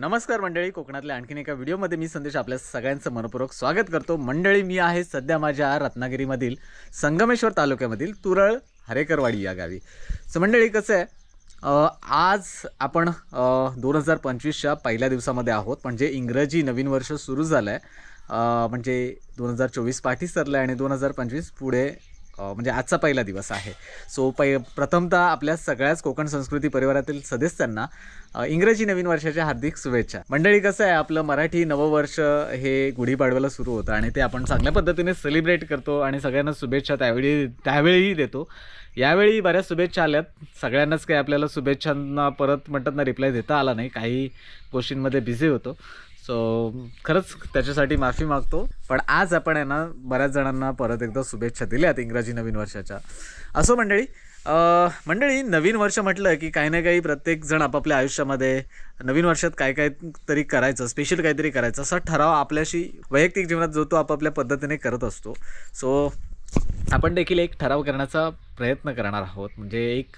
नमस्कार मंडळी कोकणातल्या आणखीन एका व्हिडिओमध्ये मी संदेश आपल्या सगळ्यांचं मनपूर्वक स्वागत करतो. मंडळी मी आहे सध्या माझ्या रत्नागिरीमधील संगमेश्वर तालुक्यामधील तुरळ हरेकरवाडी या गावी. सो मंडळी कसं आहे? आज आपण दोन हजार पंचवीसच्या पहिल्या दिवसामध्ये आहोत. म्हणजे इंग्रजी नवीन वर्ष सुरू झालं आहे म्हणजे दोन हजार चोवीस पाठी सरलं आहे आणि दोन हजार पंचवीस पुढे म्हणजे आजचा पहिला दिवस आहे. सो पै प्रथमतः आपल्या सगळ्याच कोकण संस्कृती परिवारातील सदस्यांना इंग्रजी नवीन वर्षाच्या हार्दिक शुभेच्छा. मंडळी कसं आहे? आपलं मराठी नववर्ष हे गुढीपाडव्याला सुरू होतं आणि ते आपण चांगल्या पद्धतीने सेलिब्रेट करतो आणि सगळ्यांना शुभेच्छा त्यावेळी त्यावेळीही देतो. यावेळी बऱ्याच शुभेच्छा आल्यात. सगळ्यांनाच काही आपल्याला शुभेच्छांना परत म्हणतात ना रिप्लाय देता आला नाही. काही गोष्टींमध्ये बिझी होतो. सो खरंच त्याच्यासाठी माफी मागतो. पण आज आपण आहे ना बऱ्याच जणांना परत एकदा शुभेच्छा दिल्यात इंग्रजी नवीन वर्षाच्या. असो मंडळी मंडळी नवीन वर्ष म्हटलं की काही ना काही प्रत्येक जण आपापल्या आयुष्यामध्ये नवीन वर्षात काय काय तरी करायचं स्पेशल काहीतरी करायचं. असा ठराव आपल्याशी वैयक्तिक जीवनात जो तो आपापल्या पद्धतीने करत असतो. सो आपण देखील एक ठराव करण्याचा प्रयत्न करणार आहोत. म्हणजे एक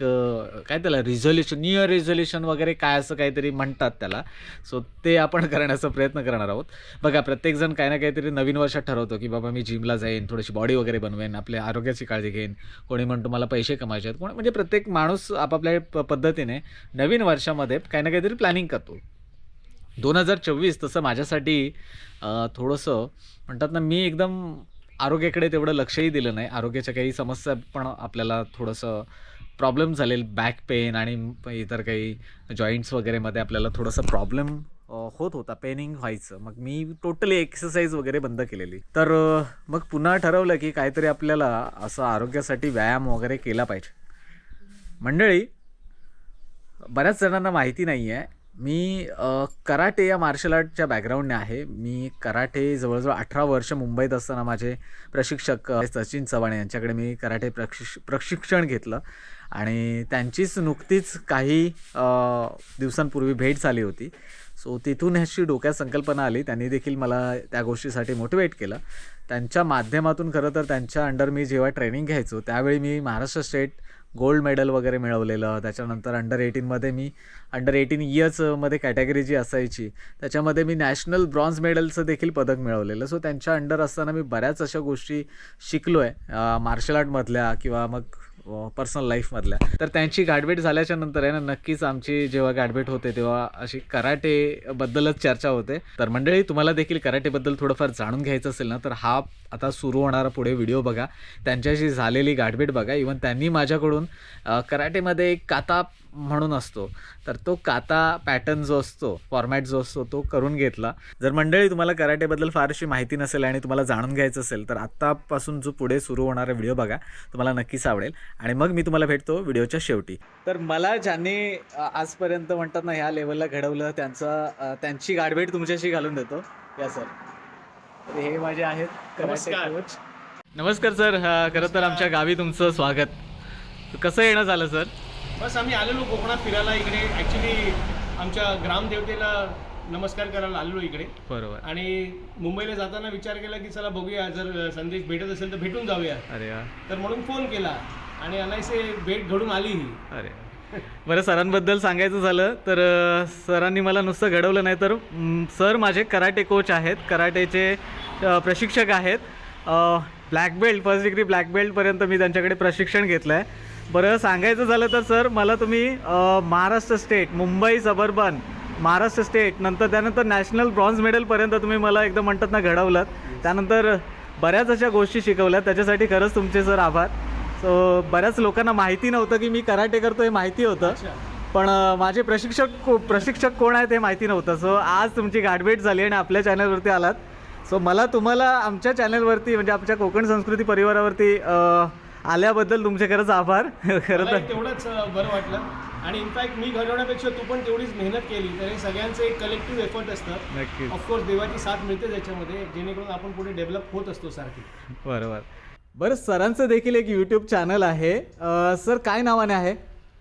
काय त्याला रिझोल्युशन न्यू इयर रिझोल्युशन वगैरे काय असं काहीतरी म्हणतात त्याला. सो ते आपण करण्याचा प्रयत्न करणार आहोत. बघा प्रत्येकजण काही ना काहीतरी नवीन वर्षात ठरवतो की बाबा मी जिमला जाईन थोडीशी बॉडी वगैरे बनवेन आपल्या आरोग्याची काळजी घेईन. कोणी म्हणतो मला पैसे कमायचे आहेत. कोण म्हणजे प्रत्येक माणूस आपापल्या प पद्धतीने नवीन वर्षामध्ये काही ना काहीतरी प्लॅनिंग करतो. दोन हजार चोवीस तसं माझ्यासाठी थोडंसं म्हणतात ना मी एकदम आरोग्याकडे तेवढं लक्षही दिलं नाही. आरोग्याच्या काही समस्या पण आपल्याला थोडंसं प्रॉब्लेम झालेल. बॅक पेन आणि इतर काही जॉईंट्स वगैरेमध्ये आपल्याला थोडंसं प्रॉब्लेम होत होता. पेनिंग व्हायचं. मग मी टोटली एक्सरसाइज वगैरे बंद केलेली. तर मग पुन्हा ठरवलं की काहीतरी आपल्याला असं आरोग्यासाठी व्यायाम वगैरे केला पाहिजे. मंडळी बऱ्याच जणांना माहिती नाही आहे मी कराटे या मार्शल आर्टच्या बॅकग्राऊंडने आहे. मी कराटे जवळजवळ अठरा वर्ष मुंबईत असताना माझे प्रशिक्षक सचिन चव्हाण यांच्याकडे मी कराटे प्रशिक्ष प्रशिक्षण घेतलं. आणि त्यांचीच नुकतीच काही दिवसांपूर्वी भेट झाली होती. सो तिथून ह्याची डोक्यात संकल्पना आली. त्यांनी देखील मला त्या गोष्टीसाठी मोटिवेट केलं. त्यांच्या माध्यमातून खरं तर त्यांच्या अंडर मी जेव्हा ट्रेनिंग घ्यायचो त्यावेळी मी महाराष्ट्र स्टेट गोल्ड मेडल वगैरे मिळवलेलं. त्याच्यानंतर अंडर एटीनमध्ये मी अंडर एटीन इयर्समध्ये कॅटेगरी जी असायची त्याच्यामध्ये मी नॅशनल ब्रॉन्झ मेडलचं देखील पदक मिळवलेलं. सो त्यांच्या अंडर असताना मी बऱ्याच अशा गोष्टी शिकलो आहे मार्शल आर्टमधल्या किंवा मग पर्सनल लाईफमधल्या तर त्यांची गाठभेट झाल्याच्यानंतर आहे ना नक्कीच आमची जेव्हा गाठभेट होते तेव्हा अशी कराटेबद्दलच चर्चा होते. तर मंडळी तुम्हाला देखील कराटेबद्दल थोडंफार जाणून घ्यायचं असेल ना तर हा आता सुरू होणारा पुढे व्हिडिओ बघा. त्यांच्याशी झालेली गाठभेट बघा. इवन त्यांनी माझ्याकडून कराटेमध्ये एक काता म्हणून असतो. तर तो काता पॅटर्न जो असतो फॉर्मॅट जो असतो तो करून घेतला. जर मंडळी तुम्हाला कराटेबद्दल फारशी माहिती नसेल आणि तुम्हाला जाणून घ्यायचं असेल तर आत्तापासून जो पुढे सुरू होणारा व्हिडिओ बघा. तुम्हाला नक्कीच आवडेल. आणि मग मी तुम्हाला भेटतो व्हिडिओच्या शेवटी. तर मला ज्यांनी आजपर्यंत म्हणतात ना ह्या लेवलला घडवलं त्यांचा त्यांची गाठभेट तुमच्याशी घालून देतो. या सर तर हे माझे आहेत. कोच नमस्कार. सर खरं तर आमच्या गावी तुमचं स्वागत. कसं येणं झालं सर बस आम्ही आलेलो कोकणात फिरायला इकडे. ॲक्च्युली आमच्या ग्रामदेवतेला नमस्कार करायला आलेलो इकडे. बरोबर. आणि मुंबईला जाताना विचार केला की चला बघूया जर संदेश भेटत असेल तर भेटून जाऊया. अरे वा. तर म्हणून फोन केला आणि अनायसे भेट घडून आली ही. अरे बरं सरांबद्दल सांगायचं झालं तर सरांनी मला नुसतं घडवलं नाही तर सर माझे कराटे कोच आहेत. कराटेचे प्रशिक्षक आहेत. Black belt first degree black बेल्टपर्यंत मी त्यांच्याकडे प्रशिक्षण घेतलं आहे बरं सांगायचं झालं तर सर मला तुम्ही Maharashtra state Mumbai suburban Maharashtra state नंतर त्यानंतर नॅशनल ब्रॉन्झ मेडलपर्यंत तुम्ही मला एकदम म्हणतात ना घडवलं त्यानंतर बऱ्याच अशा गोष्टी शिकवल्या. त्याच्यासाठी खरंच तुमचे सर आभार. सो बऱ्याच लोकांना माहिती नव्हतं की मी कराटे करतो हे माहिती होतं. पण माझे प्रशिक्षक को- प्रशिक्षक कोण आहेत हे माहिती नव्हतं. सो आज तुमची गाठभेट झाली आणि आपल्या चॅनलवरती आलात. सो मला तुम्हाला आमच्या चॅनलवरती म्हणजे आमच्या कोकण संस्कृती परिवारावरती आल्याबद्दल तुमचे खरंच आभार. खरं तर. तेवढंच बरं वाटलं. आणि इनफॅक्ट मी घडवण्यापेक्षा तू पण तेवढीच मेहनत केली. तर हे सगळ्यांचं एक कलेक्टिव्ह एफर्ट असतं. नक्कीच. ऑफकोर्स देवाची साथ मिळते त्याच्यामध्ये जेणेकरून आपण पुढे डेव्हलप होत असतो सारखी. बरोबर. बरं सरांचं देखील एक यूट्यूब चॅनल आहे. अं, सर काय नावाने आहे?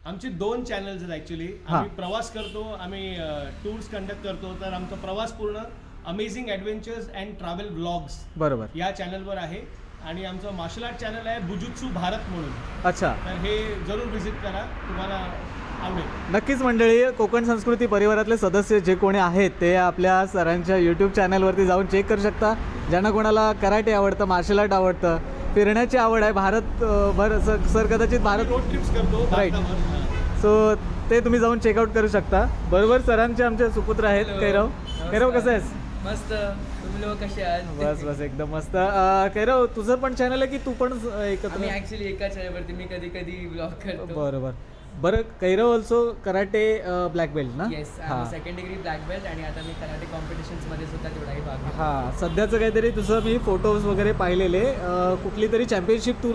आमचे दोन चॅनल्स आहेत ॲक्च्युली हा. आम्ही प्रवास करतो आम्ही टूर्स कंडक्ट करतो. तर आमचा प्रवास पूर्ण amazing adventures and travel blogs बरोबर. या चॅनलवर आहे. आणि आमचं मार्शल आर्ट चॅनल आहे बुजुत्सू भारत म्हणून. अच्छा. तर हे जरूर व्हिजिट करा तुम्हाला आवडेल. नक्कीच मंडळी कोकण संस्कृती परिवारातले सदस्य जे कोणी आहेत ते आपल्या सरांच्या यूट्यूब चॅनलवरती जाऊन चेक करू शकता. ज्यांना कोणाला कराटे आवडतं मार्शल आर्ट आवडतं फिरण्याची आवड आहे भारत भर सर सर कदाचित भारत रोड ट्रिप्स करतो हां. सो ते तुम्ही जाऊन चेकआउट करू शकता. बरोबर सरांचे आमचे सुपुत्र आहेत. कैरव. कैरव कसं आहेस? मस्त. तुम्ही लोक कसे आहात? बस बस एकदम मस्त. कैरव तुझं पण चॅनल आहे की तू पण एकत्र? ऍक्च्युली एकाच चॅनलवरती मी कधी कधी ब्लॉग करतो. बरोबर. बरं Kairav also karate black belt ना? Yes second degree black belt आणि आता मी कराटे कॉम्पिटिशन्समध्ये सुद्धा तेवढाही भाग. हां सध्याचं काहीतरी तुझं मी फोटोज वगैरे पाहिलेले. कुठली तरी चॅम्पियनशिप तू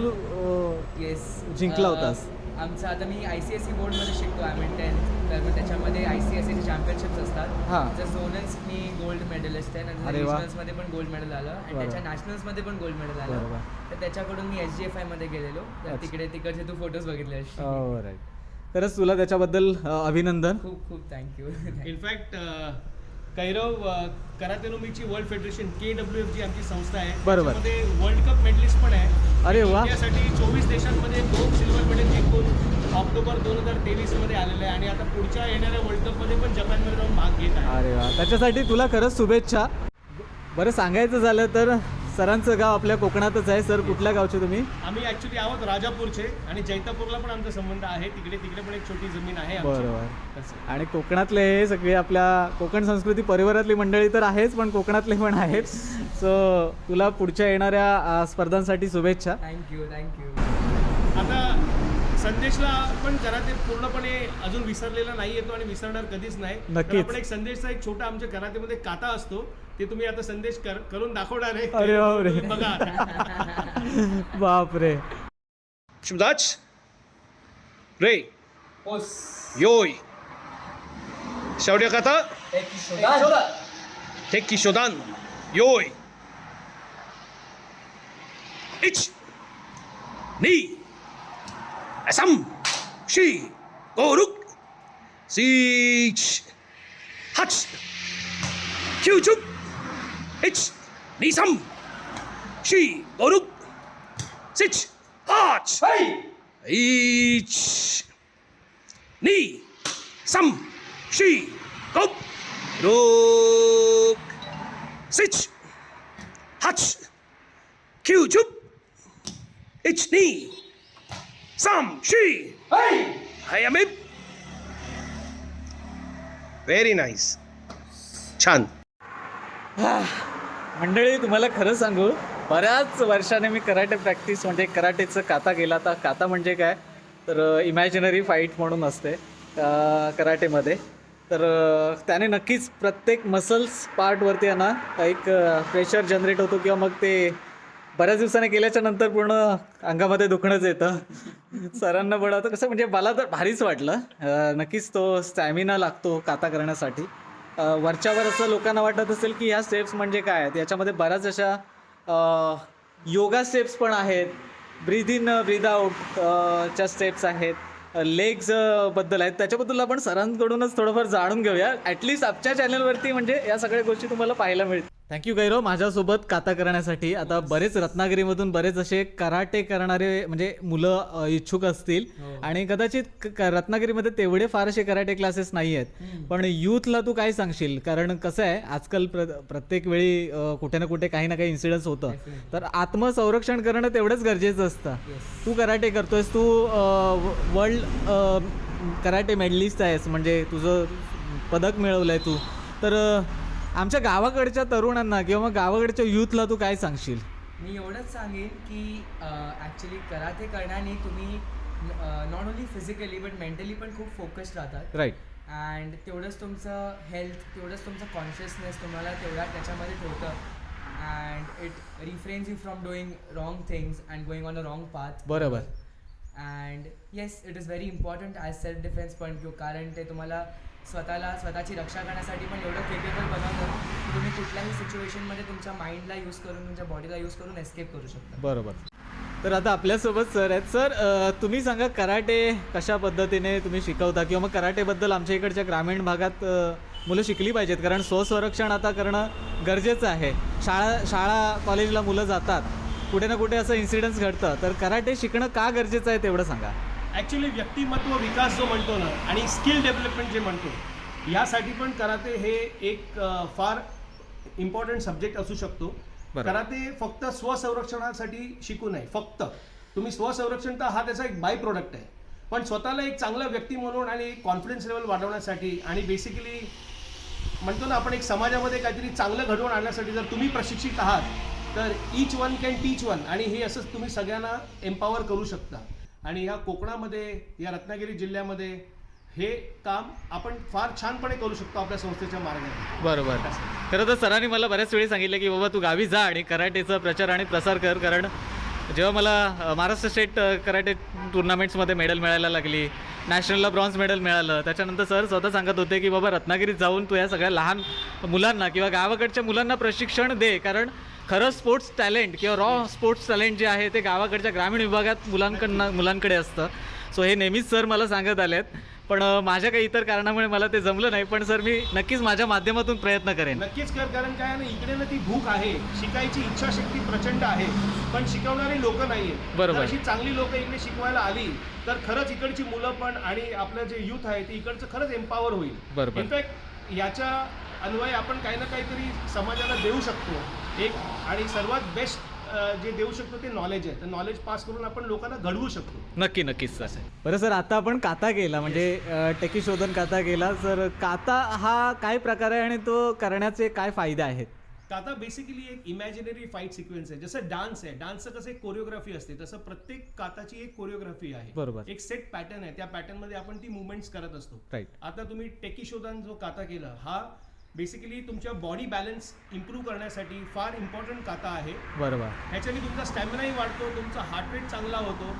येस जिंकला होतास. आमचं आता मी आय सी एस सी बोर्डमध्ये शिकतो आय मीन टेन्थ तर मग त्याच्यामध्ये आय सी एस चॅम्पियनशिप्स असतात हां. तर झोनल्स मी गोल्ड मेडलिस्ट आहे अरे नंतर वा. रिजनल्समध्ये पण गोल्ड मेडल आलं आणि बरोबर. त्याच्या नॅशनल्समध्ये पण गोल्ड मेडल आलं बरोबर. तर त्याच्याकडून मी एस जी एफ आयमध्ये गेलेलो तर अच्छा. तिकडे तिकडचे तू फोटोज बघितले असशील. हो राईट खरंच तुला त्याच्याबद्दल अं, अभिनंदन खूप खूप thank you in fact Kairav करातेनोमीची world federation K W F जी आमची संस्था आहे बरोबर. वर्ल्ड कप मेडलिस्ट पण आहे अरे वा. इंडियासाठी चोवीस देशांमध्ये दोन सिल्वर मेडल जिंकून ऑक्टोबर दोन हजार तेवीसमध्ये आलेलं आहे आणि आता पुढच्या येणाऱ्या वर्ल्ड कपमध्ये पण जपानमध्ये जाऊन भाग घेत आहे. अरे वा. त्याच्यासाठी तुला खरंच शुभेच्छा. बरं सांगायचं झालं तर सरांचं गाव आपल्या कोकणातच आहे. सर कुठल्या गावचे तुम्ही? आम्ही ऍक्च्युली आहोत राजापूरचे आणि जैतापूरला पण आमचा संबंध आहे. तिकडे तिकडे पण एक छोटी जमीन आहे आमची. बरोबर तसं. आणि कोकणातले हे सगळे आपल्या कोकण संस्कृती परिवारातली मंडळी तर आहेच पण कोकणातले पण आहेत. सो तुला पुढच्या येणाऱ्या अं, स्पर्धांसाठी शुभेच्छा. थँक्यू थँक्यू आता संदेशला पण कराटे पूर्णपणे अजून विसरलेला नाही येतो आणि विसरणार कधीच नाही. आपण एक संदेशचा एक छोटा आमच्या कराटेमध्ये काता असतो. ते तुम्ही आता संदेश कर- करून दाखवणार आहे. अरे बापरे. बघा. बापरे. शिवदास रे योय. शेवट्या काता. थे किशोदान योय. इच. नी. असम. शी गोरुक सीच हच. क्यूचुक इच नीसम. शी गोरुक सिच. हाच इच नी. सम. शी गोप रुक. सिच. हच. क्यूचुक इच नी सम शी हाय अमित व्हेरी नाईस छान मंडळी तुम्हाला खरं सांगू बऱ्याच वर्षाने मी कराटे प्रॅक्टिस म्हणजे कराटेचं काता गेला आता काता म्हणजे काय? तर इमॅजिनरी फाईट म्हणून असते कराटेमध्ये. तर त्याने नक्कीच प्रत्येक मसल्स पार्टवरती आहे ना एक प्रेशर जनरेट होतो किंवा मग ते बऱ्याच दिवसाने केल्याच्यानंतर पूर्ण अंगामध्ये दुखणंच येतं. सरांना पण आता कसं म्हणजे मला तर भारीच वाटलं. नक्कीच तो स्टॅमिना लागतो काता करण्यासाठी. वरच्यावर असं लोकांना वाटत असेल की ह्या स्टेप्स म्हणजे काय आहेत? याच्यामध्ये बऱ्याच अशा योगा स्टेप्स पण आहेत. ब्रीद इन ब्रीद आउट च्या स्टेप्स आहेत. लेग्सबद्दल आहेत. त्याच्याबद्दल आपण सरांकडूनच थोडंफार जाणून घेऊया. ॲटलिस्ट आमच्या चॅनलवरती म्हणजे या सगळ्या गोष्टी तुम्हाला पाहायला मिळतील. थँक्यू गैरव माझ्यासोबत काता करण्यासाठी आता बरेच रत्नागिरीमधून बरेच असे कराटे करणारे म्हणजे मुलं इच्छुक असतील. आणि कदाचित रत्नागिरीमध्ये तेवढे फार असे कराटे क्लासेस नाही आहेत. पण यूथला तू काय सांगशील? कारण कसं आहे आजकाल प्र प्रत्येक वेळी कुठे ना कुठे काही ना काही इन्सिडन्स होतं. तर आत्मसंरक्षण करणं तेवढंच गरजेचं असतं. तू कराटे करतोयस तू वर्ल्ड कराटे मेडलिस्ट आहेस. म्हणजे तुझं पदक मिळवलं आहे तू. तर आमच्या गावाकडच्या तरुणांना किंवा मग गावाकडच्या यूथला तू काय सांगशील? मी एवढंच सांगेन की ॲक्च्युली कराटे करण्याने तुम्ही not only physically but mentally पण खूप फोकस्ड राहतात. राईट अँड तेवढंच तुमचं हेल्थ तेवढंच तुमचं कॉन्शियसनेस तुम्हाला तेवढा त्याच्यामध्ये ठेवतं. And it refrains you from doing wrong things and going on a wrong path बरोबर. And yes it is very important as self defence point view कारण ते तुम्हाला स्वतःला स्वतःची रक्षा करण्यासाठी पण एवढं केपेबल बनवलं की तुम्ही कुठल्याही सिच्युएशनमध्ये तुमच्या माइंडला यूज करून तुमच्या बॉडीला यूज करून एस्केप करू शकता. बरोबर. तर आता आपल्यासोबत सर आहेत. सर तुम्ही सांगा कराटे कशा पद्धतीने तुम्ही शिकवता? किंवा मग कराटेबद्दल आमच्या इकडच्या ग्रामीण भागात मुलं शिकली पाहिजेत. कारण स्वसंरक्षण आता करणं गरजेचं आहे. शाळा शाळा कॉलेजला मुलं जातात. कुठे ना कुठे असं इन्सिडन्स घडतं. तर कराटे शिकणं का गरजेचं आहे तेवढं सांगा. ॲक्च्युली व्यक्तिमत्व विकास जो म्हणतो ना आणि स्किल डेव्हलपमेंट जे म्हणतो यासाठी पण कराटे हे एक अ, फार इम्पॉर्टंट सब्जेक्ट असू शकतो. बरोबर. कराटे फक्त स्वसंरक्षणासाठी शिकू नये फक्त. तुम्ही स्वसंरक्षण तर हा त्याचा एक बाय प्रोडक्ट आहे. पण स्वतःला एक चांगला व्यक्ती म्हणून आणि कॉन्फिडन्स लेवल वाढवण्यासाठी आणि बेसिकली म्हणतो ना आपण एक समाजामध्ये काहीतरी चांगलं घडवून आणण्यासाठी जर तुम्ही प्रशिक्षित आहात तर each one can teach one आणि हे असंच तुम्ही सगळ्यांना एम्पॉवर करू शकता. आणि ह्या कोकणामध्ये या रत्नागिरी जिल्ह्यामध्ये हे काम आपण फार छानपणे करू शकतो आपल्या संस्थेच्या मार्गाने. बरोबर. खरं तर सरांनी मला बऱ्याच वेळी सांगितलं की बाबा तू गावी जा आणि कराटेचा प्रचार आणि प्रसार कर. कारण जेव्हा मला महाराष्ट्र स्टेट कराटे टुर्नामेंट्समध्ये मेडल मिळायला लागली नॅशनलला ब्रॉन्झ मेडल मिळालं त्याच्यानंतर सर स्वतः सांगत होते की बाबा रत्नागिरीत जाऊन तू या सगळ्या लहान मुलांना किंवा गावाकडच्या मुलांना प्रशिक्षण दे. कारण खरं स्पोर्ट्स टॅलेंट किंवा रॉ स्पोर्ट्स टॅलेंट जे आहे ते गावाकडच्या ग्रामीण विभागात मुलांकडनं मुलांकडे असतं. सो हे नेहमीच सर मला सांगत आलेत. पण अ, माझ्या काही इतर कारणामुळे मला ते जमलं नाही. पण सर मी नक्कीच माझ्या माध्यमातून प्रयत्न करेन. नक्कीच कर कारण काय आहे ना इकडे ना ती भूक आहे. शिकायची इच्छाशक्ती प्रचंड आहे. पण शिकवणारी लोक नाहीये बरोबर. अशी चांगली लोक इकडे शिकवायला आली तर खरंच इकडची मुलं पण आणि आपलं जे युथ आहे ते इकडचं खरंच एम्पॉवर होईल. बरोबर. इनफॅक्ट याच्या अन्वये आपण काही ना काहीतरी समाजाला देऊ शकतो. एक आणि सर्वात बेस्ट जे देऊ शकतो ते नॉलेज आहे. तर नॉलेज पास करून आपण लोकांना घडवू शकतो. नक्की नक्कीच सर. बरं सर आता आपण काता केला म्हणजे टेकी शोधन काता केला. सर काता हा काय प्रकार आहे आणि तो करण्याचे काय फायदे आहेत? काता बेसिकली एक इमॅजिनरी फाईट सिक्वेन्स आहे. जसं डान्स आहे. डान्सचं कसं एक कोरिओग्राफी असते. तसं प्रत्येक काताची एक कोरिओग्राफी आहे. बरोबर. एक सेट पॅटर्न आहे. त्या पॅटर्नमध्ये आपण ती मुवमेंट्स करत असतो. राईट आता तुम्ही टेकिशोदान जो काता केला हा बेसिकली तुमच्या बॉडी बॅलन्स इम्प्रूव्ह करण्यासाठी फार इम्पॉर्टंट काता आहे. बरोबर. ह्याच्याने तुमचा स्टॅमिनाही वाढतो तुमचा हार्ट रेट चांगला होतो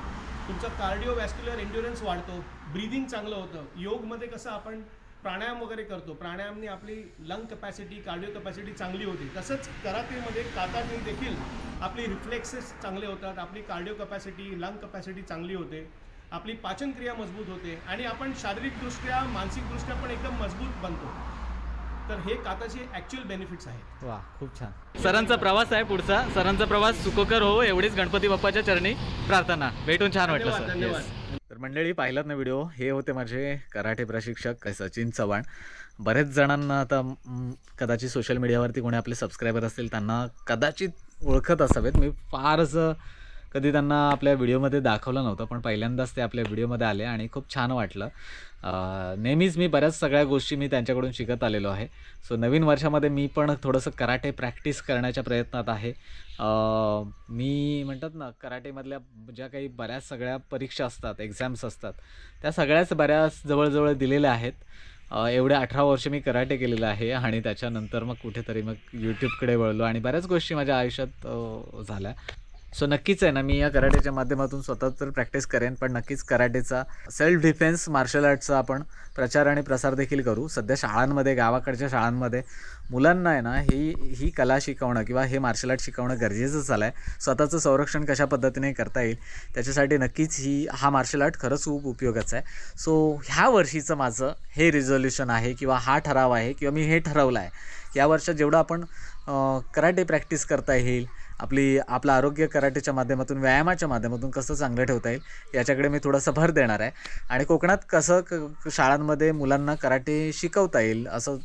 तुमचा कार्डिओ वॅस्क्युलर एन्ड्युरन्स वाढतो ब्रिदिंग चांगलं होतं. योगमध्ये कसं आपण प्राणायाम वगैरे करतो प्राणायामने आपली लंग कपॅसिटी कार्डिओ कपॅसिटी चांगली होते. तसंच कराटेमध्ये काताने देखील आपली रिफ्लेक्सेस चांगले होतात आपली कार्डिओ कपॅसिटी लंग कपॅसिटी चांगली होते आपली पाचनक्रिया मजबूत होते आणि आपण शारीरिकदृष्ट्या मानसिकदृष्ट्या पण एकदम मजबूत बनतो. तर हे काताचे ॲक्च्युअल बेनिफिट्स आहेत. वा खूप छान. सरांचा प्रवास आहे पुढचा. सरांचा प्रवास सुखकर हो एवढीच गणपती बाप्पाच्या चरणी प्रार्थना. भेटून छान वाटलं धन्यवाद, सर. धन्यवाद. Yes. तर मंडळी पाहिलात ना व्हिडिओ हे होते माझे कराटे प्रशिक्षक सचिन चव्हाण. बरेच जणांना आता म, कदाचित सोशल मीडियावरती कोणी आपले सबस्क्रायबर असतील त्यांना कदाचित ओळखत असावेत. मी फारच कधी त्यांना आपल्या व्हिडिओमध्ये दाखवलं नव्हतं पण पहिल्यांदाच ते आपल्या व्हिडिओमध्ये आले आणि खूप छान वाटलं. नेहमीच मी बऱ्याच सगळ्या गोष्टी मी त्यांच्याकडून शिकत आलेलो आहे. सो नवीन वर्षामध्ये मी पण थोडंसं कराटे प्रॅक्टिस करण्याच्या प्रयत्नात आहे. मी म्हणतात ना कराटेमधल्या ज्या काही बऱ्याच सगळ्या परीक्षा असतात एक्झाम्स असतात त्या सगळ्याच बऱ्याच जवळजवळ दिलेल्या आहेत. एवढे अठरा वर्ष मी कराटे केलेलं आहे आणि त्याच्यानंतर मग कुठेतरी मग यूट्यूबकडे वळलो आणि बऱ्याच गोष्टी माझ्या आयुष्यात झाल्या. सो नक्कीच आहे ना मी या कराटेच्या माध्यमातून स्वतः तर प्रॅक्टिस करेन पण नक्कीच कराटेचा सेल्फ डिफेन्स मार्शल आर्टचा आपण प्रचार आणि प्रसार देखील करू. सध्या शाळांमध्ये गावाकडच्या शाळांमध्ये मुलांना आहे ना ही ही कला शिकवणं किंवा हे मार्शल आर्ट शिकवणं गरजेचं झालं आहे स्वतःचं संरक्षण कशा पद्धतीने करता येईल त्याच्यासाठी नक्कीच ही हा मार्शल आर्ट खरंच खूप उपयोगाचा आहे. सो ह्या वर्षीचं माझं हे रिझोल्युशन आहे किंवा हा ठराव आहे किंवा मी हे ठरवलं आहे या वर्षात जेवढं आपण कराटे प्रॅक्टिस करता येईल आपली आपलं आरोग्य कराटेच्या माध्यमातून व्यायामाच्या माध्यमातून कसं चांगलं ठेवता येईल याच्याकडे मी थोडासा भर देणार आहे. आणि कोकणात कसं क शाळांमध्ये मुलांना कराटे शिकवता येईल असं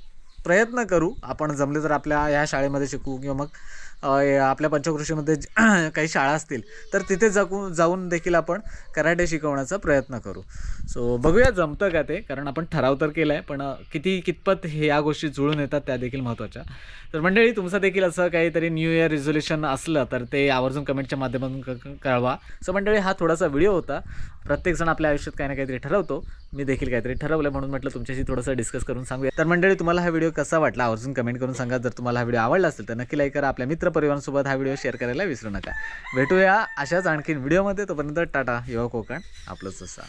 प्रयत्न करू. आपण जमले तर आपल्या ह्या शाळेमध्ये शिकू किंवा मग आपल्या पंचकृषीमध्ये काही शाळा असतील तर तिथे जाऊ जाऊन देखील आपण कराटे शिकवण्याचा प्रयत्न करू. सो बघूया जमतं का ते? कारण आपण ठराव तर केला आहे पण किती कितपत हे या गोष्टी जुळून येतात त्या देखील महत्त्वाच्या. तर मंडळी तुमचं देखील असं काहीतरी न्यू इयर रिझोल्युशन असलं तर ते आवर्जून कमेंटच्या माध्यमातून कळवा. सो मंडळी हा थोडासा व्हिडिओ होता. प्रत्येकजण आपल्या आयुष्यात काही ना काहीतरी ठरवतो. मी देखील काहीतरी ठरवलं म्हणून म्हटलं तुमच्याशी थोडंसं डिस्कस करून सांगूया. तर मंडळी तुम्हाला हा व्हिडिओ कसा वाटला आवर्जून कमेंट करून सांगा. जर तुम्हाला हा व्हिडिओ आवडला असेल तर नक्की लाईक करा. आपल्या परिवारांसोबत हा व्हिडिओ शेअर करायला विसरू नका. भेटूया अशाच आणखीन व्हिडिओमध्ये. तोपर्यंत टाटा युवा कोकण आपलंच असा.